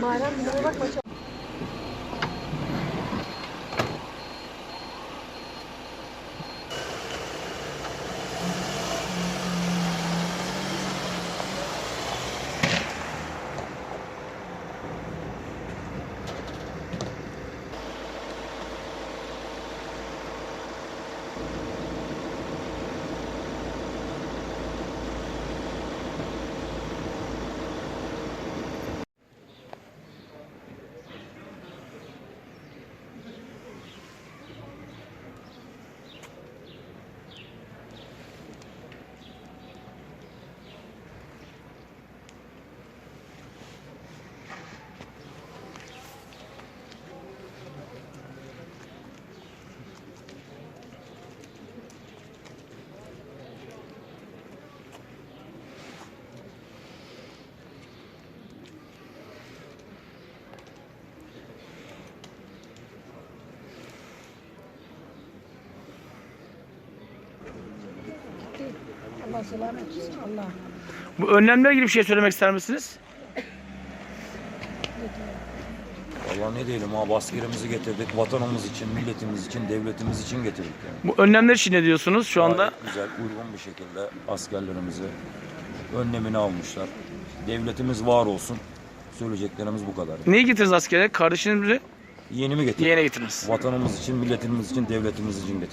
Mağaranın bak maça. Allah selamet versin. Allah. Bu önlemle ilgili bir şey söylemek ister misiniz? Vallahi ne diyelim abi askerimizi getirdik vatanımız için, milletimiz için, devletimiz için getirdik yani. Bu önlemler için ne diyorsunuz şu anda? Gayet güzel, uygun bir şekilde askerlerimizi önlemini almışlar. Devletimiz var olsun. Söyleyeceklerimiz bu kadar. Neyi getirdiniz askere? Kardeşinizi Yeni mi getirdik? yeğene getirdiniz. Vatanımız için, milletimiz için, devletimiz için getirdik.